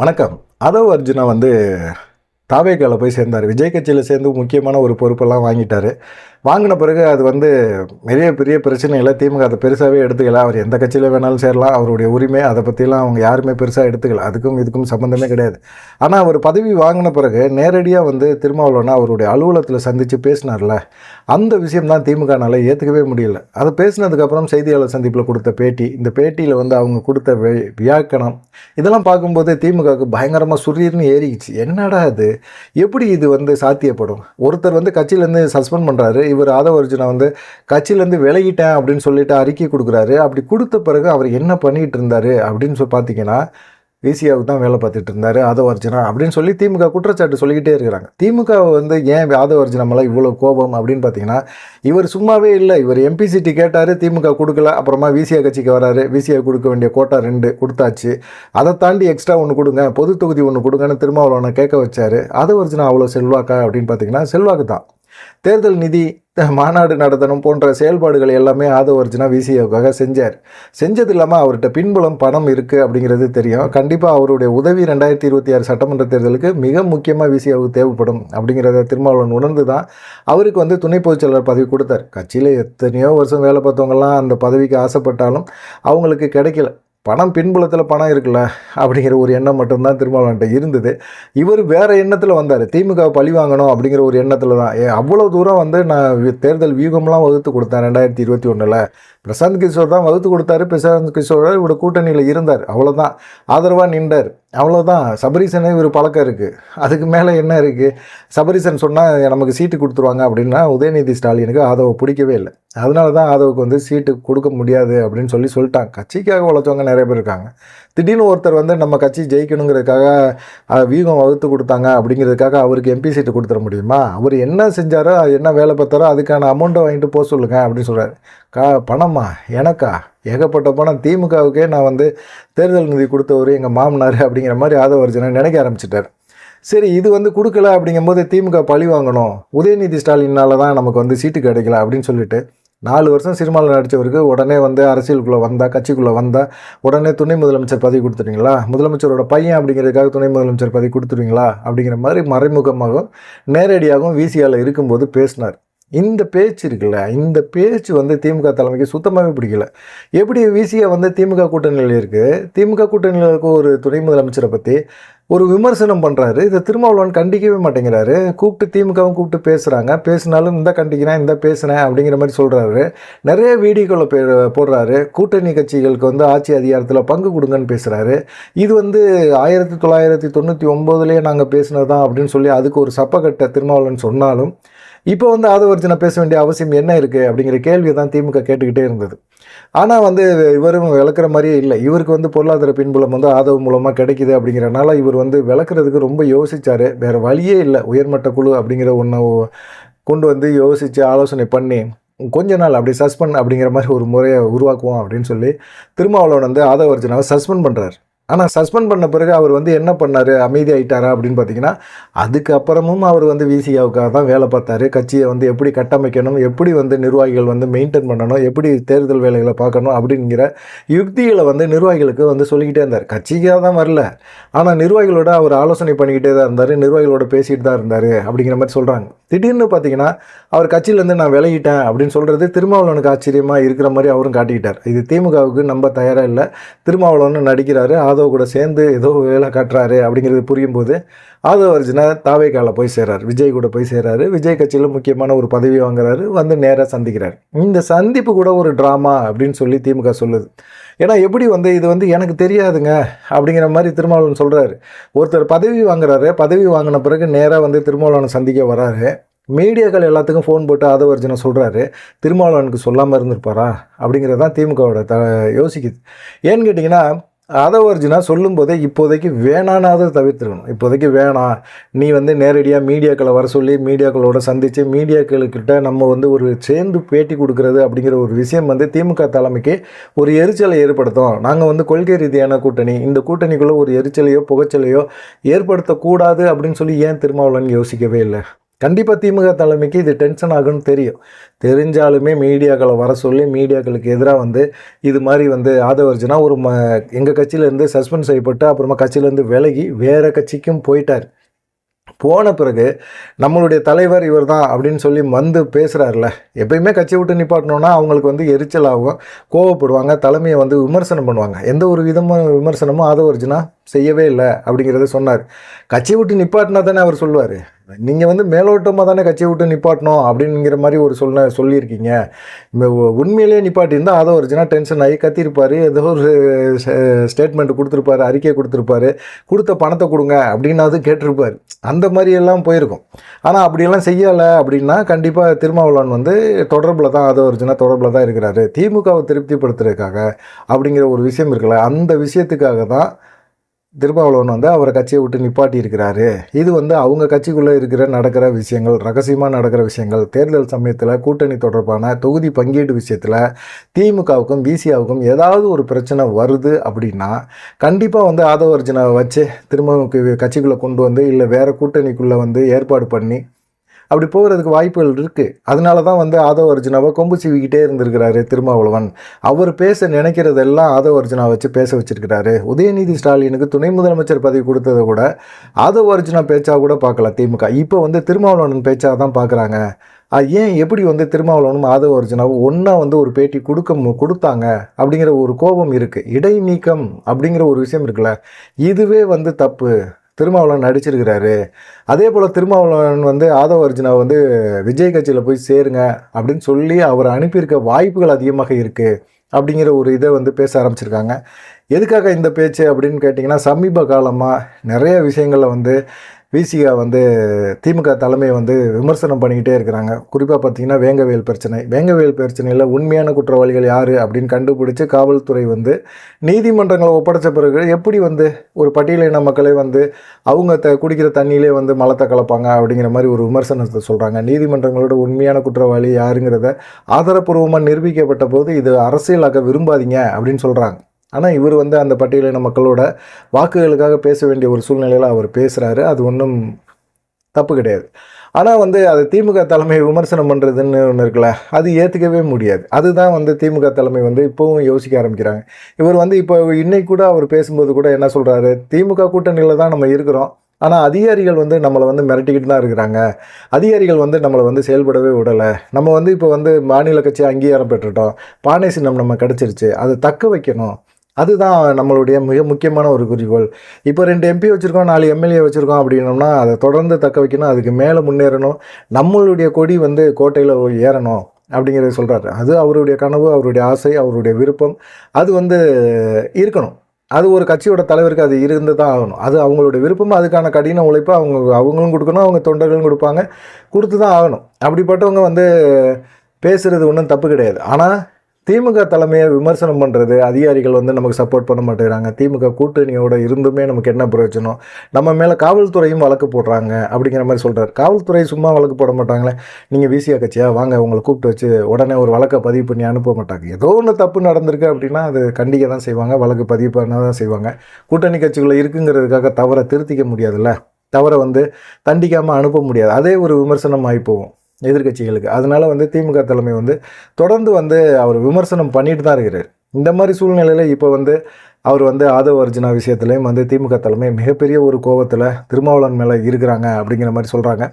வணக்கம். அதோ அர்ஜுனா வந்து தாவேக்கால போய் சேர்ந்தார். விஜய் கட்சியில் சேர்ந்து முக்கியமான ஒரு பொறுப்பெல்லாம் வாங்கிட்டார். வாங்கின பிறகு அது வந்து பெரிய பெரிய பிரச்சனைகளை திமுக அதை பெருசாகவே எடுத்துக்கல. அவர் எந்த கட்சியில் வேணாலும் சேரலாம். அவருடைய உரிமை அதை பற்றிலாம் அவங்க யாருமே பெருசாக எடுத்துக்கல. அதுக்கும் இதுக்கும் சம்மந்தமே கிடையாது. ஆனால் அவர் பதவி வாங்கின பிறகு நேரடியாக வந்து திருமாவளவனை அவருடைய அலுவலகத்தில் சந்தித்து பேசினார்ல. அந்த விஷயம் தான் ஏற்றுக்கவே முடியல. அதை பேசினதுக்கப்புறம் செய்தியாளர் சந்திப்பில் கொடுத்த பேட்டி இந்த பேட்டியில் வந்து அவங்க கொடுத்த வியாக்கணம் இதெல்லாம் பார்க்கும்போது திமுகவுக்கு பயங்கரமாக சுரீர்னு ஏறிக்கிச்சு. என்னடா அது? எப்படி இது வந்து சாத்தியப்படும்? ஒருத்தர் வந்து கட்சியிலேருந்து சஸ்பெண்ட் பண்ணுறாரு இவர் ஆதவ அர்ஜுனா வந்து கட்சியிலேருந்து விலகிட்டேன் அப்படின்னு சொல்லிட்டு அறிக்கை கொடுக்குறாரு. அப்படி கொடுத்த பிறகு அவர் என்ன பண்ணிகிட்டு இருந்தார் அப்படின்னு சொல்லி பார்த்தீங்கன்னா விசிஆவுக்கு தான் வேலை பார்த்துட்டு இருந்தார் ஆதவ அர்ஜுனா அப்படின்னு சொல்லி திமுக குற்றச்சாட்டு சொல்லிக்கிட்டே இருக்கிறாங்க. திமுக வந்து ஏன் ஆதவ அர்ஜுனா மேலே இவ்வளோ கோபம் அப்படின்னு பார்த்தீங்கன்னா இவர் சும்மாவே இல்லை. இவர் எம்பிசிட்டி கேட்டார் திமுக கொடுக்கல அப்புறமா விசிஆ கட்சிக்கு வராரு விசிஆ கொடுக்க வேண்டிய கோட்டா ரெண்டு கொடுத்தாச்சு. அதை தாண்டி எக்ஸ்ட்ரா ஒன்று கொடுங்க பொது தொகுதி ஒன்று கொடுங்கன்னு திருமாவளவனை கேட்க வச்சாரு. ஆதவ அர்ஜுனா அவ்வளோ செல்வாக்கா அப்படின்னு பார்த்தீங்கன்னா செல்வாக்கு தான். தேர்தல் நிதி மாநாடு நடத்தணும் போன்ற செயல்பாடுகள் எல்லாமே ஆதவ அர்ஜுனா விசிஏவுக்காக செஞ்சார். செஞ்சது இல்லாமல் அவர்கிட்ட பின்புலம் பணம் இருக்குது அப்படிங்கிறது தெரியும். கண்டிப்பாக அவருடைய உதவி ரெண்டாயிரத்தி இருபத்தி ஆறு சட்டமன்ற தேர்தலுக்கு மிக முக்கியமாக விசிஏவுக்கு தேவைப்படும் அப்படிங்கிறத திருமாவளவன் உணர்ந்து தான் அவருக்கு வந்து துணை பொதுச்செயலாளர் பதவி கொடுத்தார். கட்சியில் எத்தனையோ வருஷம் வேலை பார்த்தவங்கலாம் அந்த பதவிக்கு ஆசைப்பட்டாலும் அவங்களுக்கு கிடைக்கல. பணம் பின்புலத்தில் பணம் இருக்குல்ல அப்படிங்கிற ஒரு எண்ணம் மட்டும்தான் திருமாவளவன்ட்ட இருந்தது. இவர் வேறு எண்ணத்தில் வந்தார். திமுக பழி வாங்கணும் அப்படிங்கிற ஒரு எண்ணத்தில் தான். ஏ அவ்வளோ தூரம் வந்து நான் தேர்தல் வியூகம்லாம் வகுத்து கொடுத்தேன் ரெண்டாயிரத்தி இருபத்தி ஒன்றில் பிரசாந்த் கிஷோர் தான் வகுத்து கொடுத்தாரு. பிரசாந்த் கிஷோர் இவரோட கூட்டணியில் இருந்தார். அவ்வளோதான் ஆதரவாக நின்றார். அவ்வளோதான் சபரீசனே ஒரு பழக்கம் இருக்குது அதுக்கு மேலே என்ன இருக்குது சபரீசன் சொன்னால் நமக்கு சீட்டு கொடுத்துருவாங்க அப்படின்னா உதயநிதி ஸ்டாலினுக்கு ஆதவை பிடிக்கவே இல்லை. அதனால தான் ஆதவுக்கு வந்து சீட்டு கொடுக்க முடியாது அப்படின்னு சொல்லி சொல்லிட்டாங்க. கட்சிக்காக உழைச்சவங்க நிறைய பேர் இருக்காங்க. திடீர்னு ஒருத்தர் வந்து நம்ம கட்சி ஜெயிக்கணுங்கிறதுக்காக வியூகம் வகுத்து கொடுத்தாங்க அப்படிங்கிறதுக்காக அவருக்கு எம்பி சீட்டு கொடுத்துட முடியுமா? அவர் என்ன செஞ்சாரோ என்ன வேலை பார்த்தாரோ அதுக்கான அமௌண்ட்டை வாங்கிட்டு போக சொல்லுங்க அப்படின்னு சொல்கிறார் கா பணமா? எனக்கா? ஏகப்பட்ட பணம் திமுகவுக்கே நான் வந்து தேர்தல் நிதி கொடுத்தவர் எங்கள் மாமனார் அப்படிங்கிற மாதிரி ஆதவர்ஜனை நினைக்க ஆரம்பிச்சிட்டார். சரி இது வந்து கொடுக்கல அப்படிங்கும்போது திமுக பழி வாங்கணும். உதயநிதி ஸ்டாலினால் தான் நமக்கு வந்து சீட்டு கிடைக்கல அப்படின்னு சொல்லிட்டு நாலு வருஷம் சினிமாவில் நடித்தவருக்கு உடனே வந்து அரசியலுக்குள்ளே வந்தால் கட்சிக்குள்ளே வந்தால் உடனே துணை முதலமைச்சர் பதவி கொடுத்துருவீங்களா முதலமைச்சரோட பையன் அப்படிங்கிறதுக்காக துணை முதலமைச்சர் பதவி கொடுத்துருவீங்களா? அப்படிங்கிற மாதிரி மறைமுகமாகவும் நேரடியாகவும் விசியாவில் இருக்கும்போது பேசினார். இந்த பேச்சு இருக்குல்ல இந்த பேச்சு வந்து திமுக தலைமைக்கு சுத்தமாகவே பிடிக்கல. எப்படி விசிஏ வந்து திமுக கூட்டணியில் இருக்குது திமுக கூட்டணியில் இருக்க ஒரு துணை முதலமைச்சரை பற்றி ஒரு விமர்சனம் பண்ணுறாரு இதை திருமாவளவன் கண்டிக்கவே மாட்டேங்கிறாரு. கூப்பிட்டு திமுகவும் கூப்பிட்டு பேசுகிறாங்க பேசினாலும் இந்த கண்டிக்கிறேன் இந்த பேசுகிறேன் அப்படிங்கிற மாதிரி சொல்கிறாரு நிறைய வீடியோக்களை பே போடுறாரு. கூட்டணி கட்சிகளுக்கு வந்து ஆட்சி அதிகாரத்தில் பங்கு கொடுங்கன்னு பேசுகிறாரு இது வந்து ஆயிரத்தி தொள்ளாயிரத்தி தொண்ணூற்றி ஒம்போதுலேயே நாங்கள் பேசினது தான் அப்படின்னு சொல்லி அதுக்கு ஒரு சப்பக்கட்டை திருமாவளவன் சொன்னாலும் இப்போ வந்து ஆதவர்ஜனை பேச வேண்டிய அவசியம் என்ன இருக்குது அப்படிங்கிற கேள்வியை தான் திமுக கேட்டுக்கிட்டே இருந்தது. ஆனால் வந்து இவரும் விளக்குற மாதிரியே இல்லை. இவருக்கு வந்து பொருளாதார பின்புலம் வந்து ஆதவ மூலமாக கிடைக்குது அப்படிங்கிறனால இவர் வந்து விளக்குறதுக்கு ரொம்ப யோசித்தார் வேறு வழியே இல்லை. உயர்மட்ட குழு அப்படிங்கிற ஒன்றை கொண்டு வந்து யோசித்து ஆலோசனை பண்ணி கொஞ்ச நாள் அப்படி சஸ்பெண்ட் அப்படிங்கிற மாதிரி ஒரு முறையை உருவாக்குவோம் அப்படின்னு சொல்லி திருமாவளவன் வந்து ஆதவர்ஜனாவை சஸ்பெண்ட் பண்ணுறாரு ஆனால் சஸ்பெண்ட் பண்ண பிறகு அவர் வந்து என்ன பண்ணார்? அமைதி ஆயிட்டாரா அப்படின்னு பார்த்தீங்கன்னா அதுக்கப்புறமும் அவர் வந்து விசிகாவுக்காக தான் வேலை பார்த்தாரு. கட்சியை வந்து எப்படி கட்டமைக்கணும்? எப்படி வந்து நிர்வாகிகள் வந்து மெயின்டைன் பண்ணணும்? எப்படி தேர்தல் வேலைகளை பார்க்கணும்? அப்படிங்கிற யுக்திகளை வந்து நிர்வாகிகளுக்கு வந்து சொல்லிக்கிட்டே இருந்தார். கட்சிக்காக தான் வரல. ஆனால் நிர்வாகிகளோட அவர் ஆலோசனை பண்ணிக்கிட்டே தான் இருந்தார். நிர்வாகிகளோட பேசிகிட்டு தான் இருந்தார் அப்படிங்கிற மாதிரி சொல்கிறாங்க திடீர்னு பார்த்தீங்கன்னா அவர் கட்சியிலேருந்து நான் விலகிட்டேன் அப்படின்னு சொல்கிறது திருமாவளவனுக்கு ஆச்சரியமாக இருக்கிற மாதிரி அவரும் காட்டிக்கிட்டார். இது திமுகவுக்கு நம்ம தயாராக இல்லை. திருமாவளவன் நடிக்கிறாரு. ஆதவ கூட சேர்ந்து ஏதோ வேலை காட்டுறாரு அப்படிங்கிறது புரியும் போது ஆதவ அர்ஜுனா தாவேக்கால போய் சேர்றாரு. விஜய் கூட போய் சேர்றாரு. விஜய் கட்சியில் முக்கியமான ஒரு பதவி வாங்குறாரு. வந்து நேராக சந்திக்கிறார். இந்த சந்திப்பு கூட ஒரு ட்ராமா அப்படின்னு சொல்லி திமுக சொல்லுது. ஏன்னா எப்படி வந்து இது வந்து எனக்கு தெரியாதுங்க அப்படிங்கிற மாதிரி திருமாவளவன் சொல்கிறாரு ஒருத்தர் பதவி வாங்குறாரு. பதவி வாங்கின பிறகு நேராக வந்து திருமாவளவன் சந்திக்க வராரு. மீடியாக்கள் எல்லாத்துக்கும் ஃபோன் போட்டு ஆதவர்ஜனை சொல்கிறாரு திருமாவளவனுக்கு சொல்லாமல் இருந்திருப்பாரா அப்படிங்கிறது தான் திமுகவோட த யோசிக்குது. ஏன்னு கேட்டிங்கன்னா அதை ஒருஜினா சொல்லும் சொல்லும்போதே இப்போதைக்கு வேணானாதை தவிர்த்துருக்கணும். இப்போதைக்கு வேணாம். நீ வந்து நேரடியாக மீடியாக்களை வர சொல்லி மீடியாக்களோட சந்தித்து மீடியாக்களுக்கிட்ட நம்ம வந்து ஒரு சேர்ந்து பேட்டி கொடுக்கறது அப்படிங்கிற ஒரு விஷயம் வந்து திமுக தலைமைக்கு ஒரு எரிச்சலை ஏற்படுத்தும். நாங்கள் வந்து கொள்கை ரீதியான கூட்டணி இந்த கூட்டணிக்குள்ளே ஒரு எரிச்சலையோ புகைச்சலையோ ஏற்படுத்தக்கூடாது அப்படின்னு சொல்லி ஏன் திருமாவளவன் யோசிக்கவே இல்லை? கண்டிப்பாக திமுக தலைமைக்கு இது டென்ஷன் ஆகும்னு தெரியும். தெரிஞ்சாலுமே மீடியாக்களை வர சொல்லி மீடியாக்களுக்கு எதிராக வந்து இது மாதிரி வந்து ஆதவர்ஜனா ஒரு ம எங்கள் கட்சியிலேருந்து சஸ்பெண்ட் செய்யப்பட்டு அப்புறமா கட்சியிலேருந்து விலகி வேறு கட்சிக்கும் போயிட்டார். போன பிறகு நம்மளுடைய தலைவர் இவர் தான் அப்படின்னு சொல்லி வந்து பேசுகிறாருல எப்பயுமே கட்சி விட்டு நிப்பாட்டணும்னா அவங்களுக்கு வந்து எரிச்சல் ஆகும் கோவப்படுவாங்க தலைமையை வந்து விமர்சனம் பண்ணுவாங்க. எந்த ஒரு விதமான விமர்சனமும் ஆதவர்ஜினா செய்யவே இல்லை அப்படிங்கிறத சொன்னார். கட்சி விட்டு நிப்பாட்டினா தானே அவர் சொல்லுவார். நீங்கள் வந்து மேலோட்டமாக தானே கட்சியை விட்டு நிப்பாட்டணும் அப்படிங்கிற மாதிரி ஒரு சொல்ல சொல்லியிருக்கீங்க. இந்த உ- உண்மையிலேயே நிப்பாட்டியிருந்தால் அதை ஒரிஜினா டென்ஷன் ஆகி கத்திருப்பார் ஏதோ ஒரு ஸ்டேட்மெண்ட் கொடுத்துருப்பாரு அறிக்கை கொடுத்துருப்பாரு. கொடுத்த பணத்தை கொடுங்க அப்படின்னாவது கேட்டிருப்பார். அந்த மாதிரியெல்லாம் போயிருக்கும். ஆனால் அப்படியெல்லாம் செய்யலை அப்படின்னா கண்டிப்பாக திருமாவளவன் வந்து தொடர்பில் தான் அதை ஒரிஜினா தொடர்பில் தான் இருக்கிறாரு. திமுகவை திருப்திப்படுத்துறதுக்காக அப்படிங்கிற ஒரு விஷயம் இருக்குல்ல அந்த விஷயத்துக்காக தான் திருமாவளவன் வந்து அவரை கட்சியை விட்டு நிப்பாட்டி இருக்கிறாரு இது வந்து அவங்க கட்சிக்குள்ளே இருக்கிற நடக்கிற விஷயங்கள் ரகசியமாக நடக்கிற விஷயங்கள் தேர்தல் சமயத்தில் கூட்டணி தொடர்பான தொகுதி பங்கீடு விஷயத்தில் திமுகவுக்கும் பிசிஆவுக்கும் ஏதாவது ஒரு பிரச்சனை வருது அப்படின்னா கண்டிப்பாக வந்து ஆதவர்ஜனை வச்சு திரும்ப கட்சிக்குள்ளே கொண்டு வந்து இல்லை வேறு கூட்டணிக்குள்ளே வந்து ஏற்பாடு பண்ணி அப்படி போகிறதுக்கு வாய்ப்புகள் இருக்குது அதனால தான் வந்து ஆதவ அர்ஜுனாவை கொம்பு சீவிக்கிட்டே இருந்திருக்கிறாரு திருமாவளவன். அவர் பேச நினைக்கிறதெல்லாம் ஆதவ அர்ஜுனா வச்சு பேச வச்சிருக்கிறாரு. உதயநிதி ஸ்டாலினுக்கு துணை முதலமைச்சர் பதவி கொடுத்ததை கூட ஆதவ அர்ஜுனா பேச்சா கூட பார்க்கல திமுக. இப்போ வந்து திருமாவளவன் பேச்சா தான் பார்க்குறாங்க. ஏன் எப்படி வந்து திருமாவளவனும் ஆதவ அர்ஜுனாவும் ஒன்றா வந்து ஒரு பேட்டி கொடுக்க கொடுத்தாங்க? அப்படிங்கிற ஒரு கோபம் இருக்குது இடைநீக்கம் அப்படிங்கிற ஒரு விஷயம் இருக்குல்ல. இதுவே வந்து தப்பு. திருமாவளவன் நடிச்சிருக்கிறாரு. அதே போல் திருமாவளவன் வந்து ஆதவ அர்ஜுனா வந்து விஜய் கட்சியில் போய் சேருங்க அப்படின்னு சொல்லி அவர் அனுப்பியிருக்க வாய்ப்புகள் அதிகமாக இருக்குது அப்படிங்கிற ஒரு இதை வந்து பேச ஆரம்பிச்சிருக்காங்க. எதுக்காக இந்த பேச்சு அப்படின்னு கேட்டிங்கன்னா சமீப காலமாக நிறைய விஷயங்களில் வந்து விசிகா வந்து திமுக தலைமையை வந்து விமர்சனம் பண்ணிக்கிட்டே இருக்கிறாங்க. குறிப்பாக பார்த்தீங்கன்னா வேங்கவேல் பிரச்சனை. வேங்கவேல் பிரச்சனையில் உண்மையான குற்றவாளிகள் யார் அப்படின்னு கண்டுபிடிச்சு காவல்துறை வந்து நீதிமன்றங்களை ஒப்படைச்ச பிறகு எப்படி வந்து ஒரு பட்டியலின மக்களை வந்து அவங்க த குடிக்கிற தண்ணியிலே வந்து மலத்தை கலப்பாங்க அப்படிங்கிற மாதிரி ஒரு விமர்சனத்தை சொல்கிறாங்க நீதிமன்றங்களோட உண்மையான குற்றவாளி யாருங்கிறத ஆதாரப்பூர்வமாக நிரூபிக்கப்பட்ட போது இது அரசியலாக்க விரும்பாதீங்க அப்படின்னு சொல்கிறாங்க ஆனால் இவர் வந்து அந்த பட்டியலின மக்களோட வாக்குகளுக்காக பேச வேண்டிய ஒரு சூழ்நிலையில் அவர் பேசுகிறாரு அது ஒன்றும் தப்பு கிடையாது. ஆனால் வந்து அது திமுக தலைமையை விமர்சனம் பண்ணுறதுன்னு ஒன்று இருக்குல்ல அது ஏற்றுக்கவே முடியாது. அதுதான் வந்து திமுக தலைமை வந்து இப்போவும் யோசிக்க ஆரம்பிக்கிறாங்க. இவர் வந்து இப்போ இன்னைக்கு கூட அவர் பேசும்போது கூட என்ன சொல்கிறாரு திமுக கூட்டணியில் தான் நம்ம இருக்கிறோம். ஆனால் அதிகாரிகள் வந்து நம்மளை வந்து மிரட்டிக்கிட்டு தான் இருக்கிறாங்க. அதிகாரிகள் வந்து நம்மளை வந்து செயல்படவே விடலை. நம்ம வந்து இப்போ வந்து மாநில கட்சி அங்கீகாரம் பெற்றுட்டோம். பானை சின்னம் நம்ம கிடச்சிருச்சு. அதை தக்க வைக்கணும். அதுதான் நம்மளுடைய மிக முக்கியமான ஒரு குறிக்கோள். இப்போ ரெண்டு எம்பி வச்சுருக்கோம் நாலு எம்எல்ஏ வச்சுருக்கோம் அப்படின்னோம்னா அதை தொடர்ந்து தக்க வைக்கணும் அதுக்கு மேலே முன்னேறணும். நம்மளுடைய கொடி வந்து கோட்டையில் ஏறணும் அப்படிங்கிறத சொல்கிறாரு அது அவருடைய கனவு அவருடைய ஆசை அவருடைய விருப்பம். அது வந்து இருக்கணும். அது ஒரு கட்சியோட தலைவருக்கு அது இருந்து தான் ஆகணும். அது அவங்களுடைய விருப்பம் அதுக்கான கடின உழைப்பு அவங்க அவங்களும் கொடுக்கணும் அவங்க தொண்டர்களும் கொடுப்பாங்க. கொடுத்து தான் ஆகணும். அப்படிப்பட்டவங்க வந்து பேசுகிறது ஒன்றும் தப்பு கிடையாது. ஆனால் திமுக தலைமையை விமர்சனம் பண்ணுறது அதிகாரிகள் வந்து நமக்கு சப்போர்ட் பண்ண மாட்டேங்கிறாங்க. திமுக கூட்டணியோட இருந்துமே நமக்கு என்ன பிரயோஜனம்? நம்ம மேலே காவல்துறையும் வழக்கு போடுறாங்க அப்படிங்கிற மாதிரி சொல்கிறார் காவல்துறை சும்மா வழக்கு போட மாட்டாங்களே. நீங்கள் விசியா கட்சியா? வாங்க உங்களை கூப்பிட்டு வச்சு உடனே ஒரு வழக்கை பதிவு பண்ணி அனுப்ப மாட்டாங்க. ஏதோ ஒன்று தப்பு நடந்திருக்கு அப்படின்னா அது கண்டிக்க தான் செய்வாங்க. வழக்கு பதிவு பண்ண தான் செய்வாங்க. கூட்டணி கட்சிகளை இருக்குங்கிறதுக்காக தவறை திருத்திக்க முடியாதுல்ல? தவறை வந்து தண்டிக்காமல் அனுப்ப முடியாது. அதே ஒரு விமர்சனம் ஆகி போகும். எதிர்க்கட்சிகளுக்கு அதனால் வந்து திமுக தலைமை வந்து தொடர்ந்து வந்து அவர் விமர்சனம் பண்ணிட்டு தான் இருக்கிறார். இந்த மாதிரி சூழ்நிலையில் இப்போ வந்து அவர் வந்து ஆதவ அர்ஜுனா விஷயத்துலையும் வந்து திமுக தலைமை மிகப்பெரிய ஒரு கோவத்தில் திருமாவளவன் மேலே இருக்கிறாங்க அப்படிங்கிற மாதிரி சொல்கிறாங்க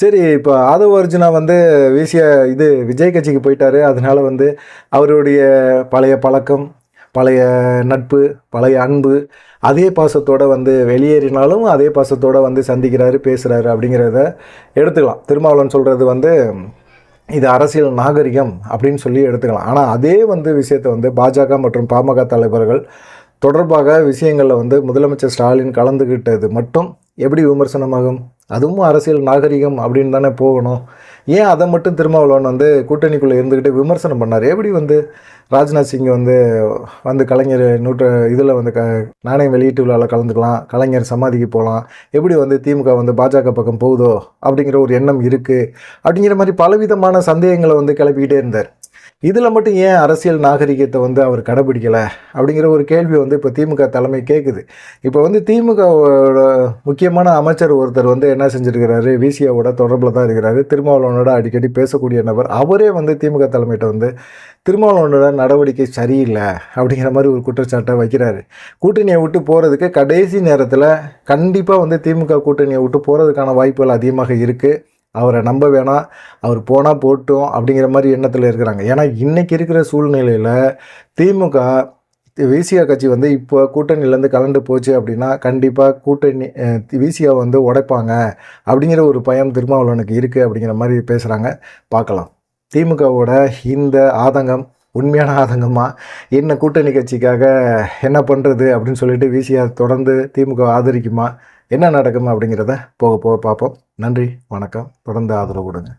சரி இப்போ ஆதவ அர்ஜுனா வந்து வீசிய இது விஜய் கட்சிக்கு போயிட்டார். அதனால வந்து அவருடைய பழைய பழக்கம் பழைய நட்பு பழைய அன்பு அதே பாசத்தோடு வந்து வெளியேறினாலும் அதே பாசத்தோடு வந்து சந்திக்கிறாரு பேசுகிறாரு அப்படிங்கிறத எடுத்துக்கலாம். திருமாவளவன் சொல்கிறது வந்து இது அரசியல் நாகரிகம் அப்படின்னு சொல்லி எடுத்துக்கலாம். ஆனால் அதே வந்து விஷயத்தை வந்து பாஜக மற்றும் பாமக தலைவர்கள் தொடர்பாக விஷயங்களில் வந்து முதலமைச்சர் ஸ்டாலின் கலந்துக்கிட்டது மட்டும் எப்படி விமர்சனமாகும்? அதுவும் அரசியல் நாகரிகம் அப்படின்னு தானே போகணும். ஏன் அதை மட்டும் திருமாவளவன் வந்து கூட்டணிக்குள்ளே இருந்துக்கிட்டு விமர்சனம் பண்ணார்? எப்படி வந்து ராஜ்நாத் சிங் வந்து வந்து கலைஞர் நூற்ற இதில் வந்து க நாணயம் வெளியீட்டு விழாவில் கலந்துக்கலாம் கலைஞர் சமாதிக்கு போகலாம். எப்படி வந்து திமுக வந்து பாஜக பக்கம் போகுதோ அப்படிங்கிற ஒரு எண்ணம் இருக்குது அப்படிங்கிற மாதிரி பலவிதமான சந்தேகங்களை வந்து கிளப்பிக்கிட்டே இருந்தார். இதில் மட்டும் ஏன் அரசியல் நாகரிகத்தை வந்து அவர் கடைபிடிக்கலை அப்படிங்கிற ஒரு கேள்வி வந்து இப்போ திமுக தலைமை கேட்குது. இப்போ வந்து திமுகவோட முக்கியமான அமைச்சர் ஒருத்தர் வந்து என்ன செஞ்சுருக்கிறாரு? விசிஆவோட தொடர்பில் தான் இருக்கிறாரு. திருமாவளவனோட அடிக்கடி பேசக்கூடிய நபர். அவரே வந்து திமுக தலைமையிட்ட வந்து திருமாவளவனோட நடவடிக்கை சரியில்லை அப்படிங்கிற மாதிரி ஒரு குற்றச்சாட்டை வைக்கிறாரு. கூட்டணியை விட்டு போகிறதுக்கு கடைசி நேரத்தில் கண்டிப்பாக வந்து திமுக கூட்டணியை விட்டு போகிறதுக்கான வாய்ப்புகள் அதிகமாக இருக்குது. அவரை நம்ப வேணாம் அவர் போனால் போட்டும் அப்படிங்கிற மாதிரி எண்ணத்தில் இருக்கிறாங்க. ஏன்னா இன்றைக்கி இருக்கிற சூழ்நிலையில் திமுக விசிஆ கட்சி வந்து இப்போ கூட்டணியிலேருந்து கலந்து போச்சு அப்படின்னா கண்டிப்பாக கூட்டணி விசிஆ வந்து உடைப்பாங்க அப்படிங்கிற ஒரு பயம் திருமாவளவனுக்கு இருக்குது அப்படிங்கிற மாதிரி பேசுகிறாங்க பார்க்கலாம். திமுகவோட இந்த ஆதங்கம் உண்மையான ஆதங்கமாக என்ன கூட்டணி கட்சிக்காக என்ன பண்ணுறது அப்படின்னு சொல்லிட்டு விசிஆர் தொடர்ந்து திமுக ஆதரிக்குமா? என்ன நடக்கும் அப்படிங்கிறத போக போக பார்ப்போம். நன்றி வணக்கம். தொடர்ந்து ஆதரவு கொடுங்க.